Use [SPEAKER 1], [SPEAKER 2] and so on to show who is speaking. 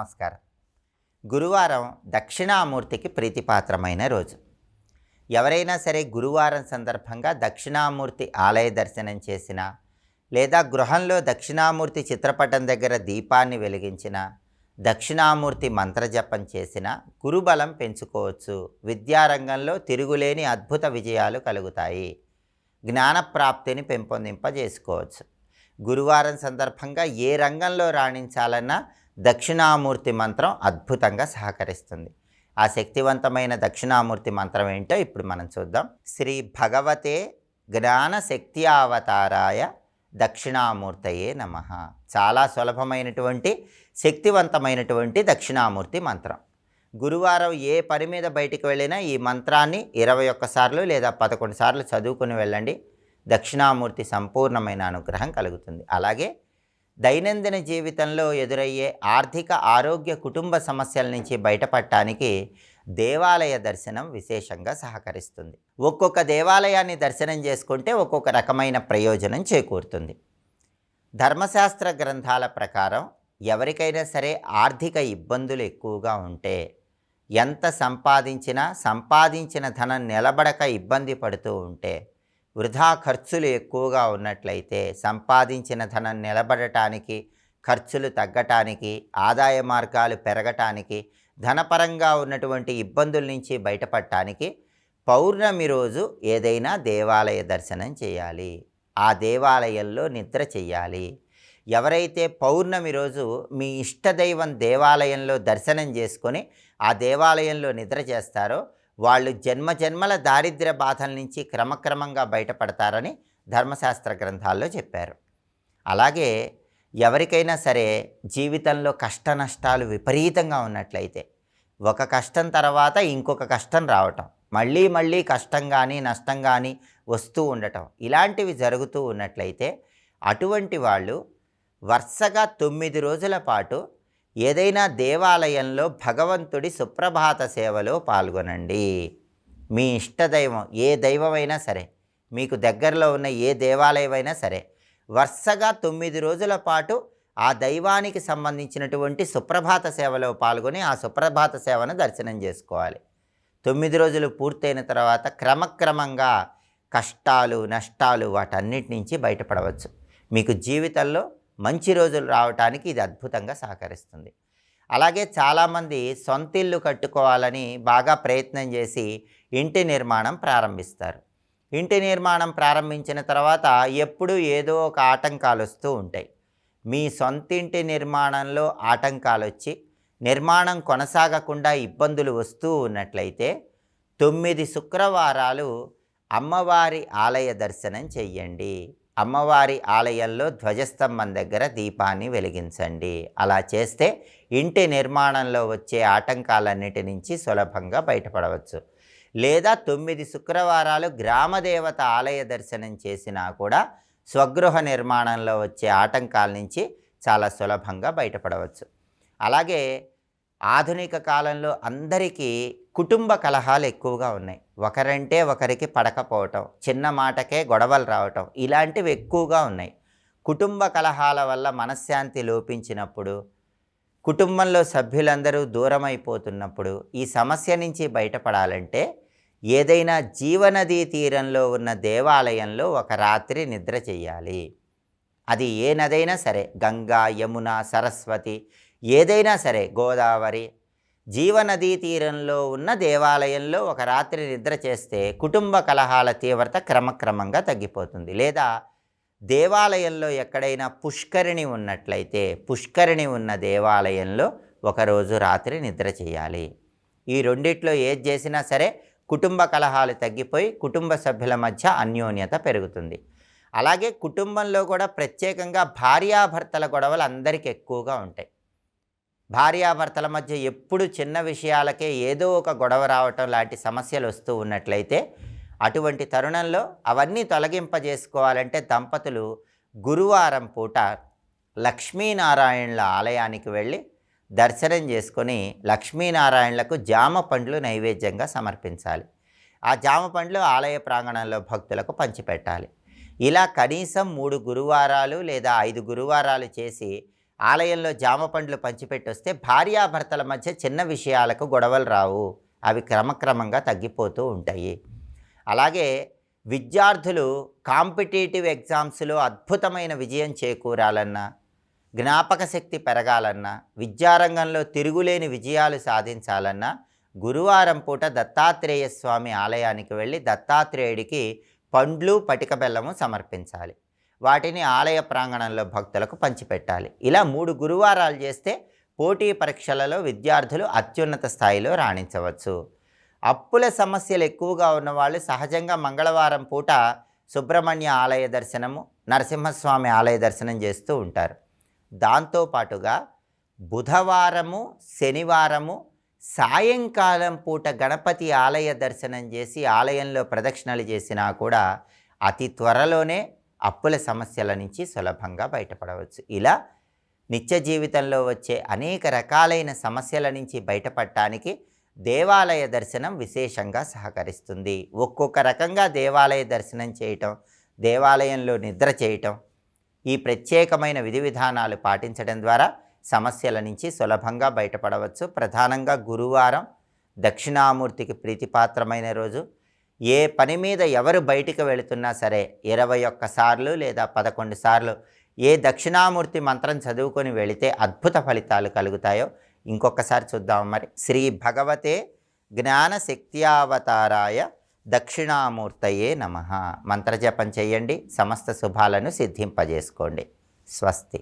[SPEAKER 1] నమస్కారం. గురువారం దక్షిణామూర్తికి ప్రీతిపాత్రమైన రోజు. ఎవరైనా సరే గురువారం సందర్భంగా దక్షిణామూర్తి ఆలయ దర్శనం చేసిన లేదా గృహంలో దక్షిణామూర్తి చిత్రపటం దగ్గర దీపాన్ని వెలిగించిన దక్షిణామూర్తి మంత్రజపం చేసిన గురుబలం పెంచుకోవచ్చు. విద్యారంగంలో తిరుగులేని అద్భుత విజయాలు కలుగుతాయి. జ్ఞానప్రాప్తిని పెంపొందింపజేసుకోవచ్చు. గురువారం సందర్భంగా ఏ రంగంలో రాణించాలన్నా దక్షిణామూర్తి మంత్రం అద్భుతంగా సహకరిస్తుంది. ఆ శక్తివంతమైన దక్షిణామూర్తి మంత్రం ఏంటో ఇప్పుడు మనం చూద్దాం. శ్రీ భగవతే జ్ఞానశక్తి అవతారాయ దక్షిణామూర్తయే నమ. చాలా సులభమైనటువంటి శక్తివంతమైనటువంటి దక్షిణామూర్తి మంత్రం. గురువారం ఏ పని మీద బయటికి వెళ్ళినా ఈ మంత్రాన్ని ఇరవై ఒక్కసార్లు లేదా పదకొండు సార్లు చదువుకుని వెళ్ళండి. దక్షిణామూర్తి సంపూర్ణమైన అనుగ్రహం కలుగుతుంది. అలాగే దైనందిన జీవితంలో ఎదురయ్యే ఆర్థిక ఆరోగ్య కుటుంబ సమస్యల నుంచి బయటపడటానికి దేవాలయ దర్శనం విశేషంగా సహకరిస్తుంది. ఒక్కొక్క దేవాలయాన్ని దర్శనం చేసుకుంటే ఒక్కొక్క రకమైన ప్రయోజనం చేకూరుతుంది. ధర్మశాస్త్ర గ్రంథాల ప్రకారం ఎవరికైనా సరే ఆర్థిక ఇబ్బందులు ఎక్కువగా ఉంటే ఎంత సంపాదించినా సంపాదించిన ధనం నిలబడక ఇబ్బంది పడుతూ ఉంటే వృధా ఖర్చులు ఎక్కువగా ఉన్నట్లయితే సంపాదించిన ధనం నిలబడటానికి ఖర్చులు తగ్గటానికి ఆదాయ మార్గాలు పెరగటానికి ధనపరంగా ఉన్నటువంటి ఇబ్బందుల నుంచి బయటపడటానికి పౌర్ణమి రోజు ఏదైనా దేవాలయ దర్శనం చేయాలి. ఆ దేవాలయంలో నిద్ర చెయ్యాలి ఎవరైతే పౌర్ణమి రోజు మీ ఇష్టదైవం దేవాలయంలో దర్శనం చేసుకొని ఆ దేవాలయంలో నిద్ర చేస్తారో వాళ్ళు జన్మ జన్మల దారిద్ర్య బాధల నుంచి క్రమక్రమంగా బయటపడతారని ధర్మశాస్త్ర గ్రంథాల్లో చెప్పారు. అలాగే ఎవరికైనా సరే జీవితంలో కష్ట నష్టాలు విపరీతంగా ఉన్నట్లయితే ఒక కష్టం తర్వాత ఇంకొక కష్టం రావటం మళ్ళీ మళ్ళీ కష్టం కానీ నష్టం కానీ వస్తూ ఉండటం ఇలాంటివి జరుగుతూ ఉన్నట్లయితే అటువంటి వాళ్ళు వరుసగా తొమ్మిది రోజుల పాటు ఏదైనా దేవాలయంలో భగవంతుడి సుప్రభాత సేవలో పాల్గొనండి. మీ ఇష్టదైవం ఏ దైవమైనా సరే మీకు దగ్గరలో ఉన్న ఏ దేవాలయమైనా సరే వరుసగా తొమ్మిది రోజుల పాటు ఆ దైవానికి సంబంధించినటువంటి సుప్రభాత సేవలో పాల్గొని ఆ సుప్రభాత సేవను దర్శనం చేసుకోవాలి. తొమ్మిది రోజులు పూర్తయిన తర్వాత క్రమక్రమంగా కష్టాలు నష్టాలు వాటన్నిటి నుంచి బయటపడవచ్చు. మీకు జీవితంలో మంచి రోజులు రావటానికి ఇది అద్భుతంగా సహకరిస్తుంది. అలాగే చాలామంది సొంత ఇల్లు కట్టుకోవాలని బాగా ప్రయత్నం చేసి ఇంటి నిర్మాణం ప్రారంభిస్తారు. ఇంటి నిర్మాణం ప్రారంభించిన తర్వాత ఎప్పుడు ఏదో ఒక ఆటంకాలు వస్తూ ఉంటాయి. మీ సొంతింటి నిర్మాణంలో ఆటంకాలు వచ్చి నిర్మాణం కొనసాగకుండా ఇబ్బందులు వస్తూ ఉన్నట్లయితే తొమ్మిది శుక్రవారాలు అమ్మవారి ఆలయ దర్శనం చెయ్యండి. అమ్మవారి ఆలయంలో ధ్వజస్తంభం దగ్గర దీపాన్ని వెలిగించండి. అలా చేస్తే ఇంటి నిర్మాణంలో వచ్చే ఆటంకాలన్నిటి నుంచి సులభంగా బయటపడవచ్చు. లేదా తొమ్మిది శుక్రవారాలు గ్రామదేవత ఆలయ దర్శనం చేసినా కూడా స్వగృహ నిర్మాణంలో వచ్చే ఆటంకాల నుంచి చాలా సులభంగా బయటపడవచ్చు. అలాగే ఆధునిక కాలంలో అందరికీ కుటుంబ కలహాలు ఎక్కువగా ఉన్నాయి. ఒకరంటే ఒకరికి పడకపోవటం చిన్న మాటకే గొడవలు రావటం ఇలాంటివి ఎక్కువగా ఉన్నాయి. కుటుంబ కలహాల వల్ల మనశ్శాంతి లోపించినప్పుడు కుటుంబంలో సభ్యులందరూ దూరం అయిపోతున్నప్పుడు ఈ సమస్య నుంచి బయటపడాలంటే ఏదైనా జీవనదీ తీరంలో ఉన్న దేవాలయంలో ఒక రాత్రి నిద్ర చేయాలి అది ఏ నదైనా సరే గంగా యమున సరస్వతి ఏదైనా సరే గోదావరి జీవనదీ తీరంలో ఉన్న దేవాలయంలో ఒక రాత్రి నిద్ర చేస్తే కుటుంబ కలహాల తీవ్రత క్రమక్రమంగా తగ్గిపోతుంది. లేదా దేవాలయంలో ఎక్కడైనా పుష్కరిణి ఉన్నట్లయితే పుష్కరిణి ఉన్న దేవాలయంలో ఒకరోజు రాత్రి నిద్ర చేయాలి. ఈ రెండిట్లో ఏది చేసినా సరే కుటుంబ కలహాలు తగ్గిపోయి కుటుంబ సభ్యుల మధ్య అన్యోన్యత పెరుగుతుంది. అలాగే కుటుంబంలో కూడా ప్రత్యేకంగా భార్యాభర్తల గొడవలు అందరికీ ఎక్కువగా ఉంటాయి. భార్యాభర్తల మధ్య ఎప్పుడు చిన్న విషయాలకే ఏదో ఒక గొడవ రావటం లాంటి సమస్యలు వస్తూ ఉన్నట్లయితే అటువంటి తరుణంలో అవన్నీ తొలగింపజేసుకోవాలంటే దంపతులు గురువారం పూట లక్ష్మీనారాయణుల ఆలయానికి వెళ్ళి దర్శనం చేసుకొని లక్ష్మీనారాయణలకు జామ పండ్లు నైవేద్యంగా సమర్పించాలి. ఆ జామ పండ్లు ఆలయ ప్రాంగణంలో భక్తులకు పంచిపెట్టాలి. ఇలా కనీసం మూడు గురువారాలు లేదా ఐదు గురువారాలు చేసి ఆలయంలో జామ పండ్లు పంచిపెట్టొస్తే భార్యాభర్తల మధ్య చిన్న విషయాలకు గొడవలు రావు. అవి క్రమక్రమంగా తగ్గిపోతూ ఉంటాయి. అలాగే విద్యార్థులు కాంపిటేటివ్ ఎగ్జామ్స్లో అద్భుతమైన విజయం చేకూరాలన్నా జ్ఞాపక శక్తి పెరగాలన్నా విద్యారంగంలో తిరుగులేని విజయాలు సాధించాలన్నా గురువారం పూట దత్తాత్రేయ స్వామి ఆలయానికి వెళ్ళి దత్తాత్రేయుడికి పండ్లు పటిక బెల్లము సమర్పించాలి. వాటిని ఆలయ ప్రాంగణంలో భక్తులకు పంచిపెట్టాలి. ఇలా మూడు గురువారాలు చేస్తే పోటీ పరీక్షలలో విద్యార్థులు అత్యున్నత స్థాయిలో రాణించవచ్చు. అప్పుల సమస్యలు ఎక్కువగా ఉన్నవాళ్ళు సహజంగా మంగళవారం పూట సుబ్రహ్మణ్య ఆలయ దర్శనము నరసింహస్వామి ఆలయ దర్శనం చేస్తూ ఉంటారు. దాంతోపాటుగా బుధవారము శనివారము సాయంకాలం పూట గణపతి ఆలయ దర్శనం చేసి ఆలయంలో ప్రదక్షిణలు చేసినా కూడా అతి త్వరలోనే అప్పుల సమస్యల నుంచి సులభంగా బయటపడవచ్చు. ఇలా నిత్య జీవితంలో వచ్చే అనేక రకాలైన సమస్యల నుంచి బయటపడటానికి దేవాలయ దర్శనం విశేషంగా సహకరిస్తుంది. ఒక్కొక్క రకంగా దేవాలయ దర్శనం చేయటం దేవాలయంలో నిద్ర చేయటం ఈ ప్రత్యేకమైన విధి విధానాలు పాటించడం ద్వారా సమస్యల నుంచి సులభంగా బయటపడవచ్చు. ప్రధానంగా గురువారం దక్షిణామూర్తికి ప్రీతిపాత్రమైన రోజు. ఏ పని మీద ఎవరు బయటికి వెళుతున్నా సరే ఇరవై ఒక్క సార్లు లేదా పదకొండు సార్లు ఏ దక్షిణామూర్తి మంత్రం చదువుకొని వెళితే అద్భుత ఫలితాలు కలుగుతాయో ఇంకొకసారి చూద్దాం మరి. శ్రీ భగవతే జ్ఞానశక్త్యావతారాయ దక్షిణామూర్తయే నమ. మంత్రజపం చేయండి సమస్త శుభాలను సిద్ధింపజేసుకోండి. స్వస్తి.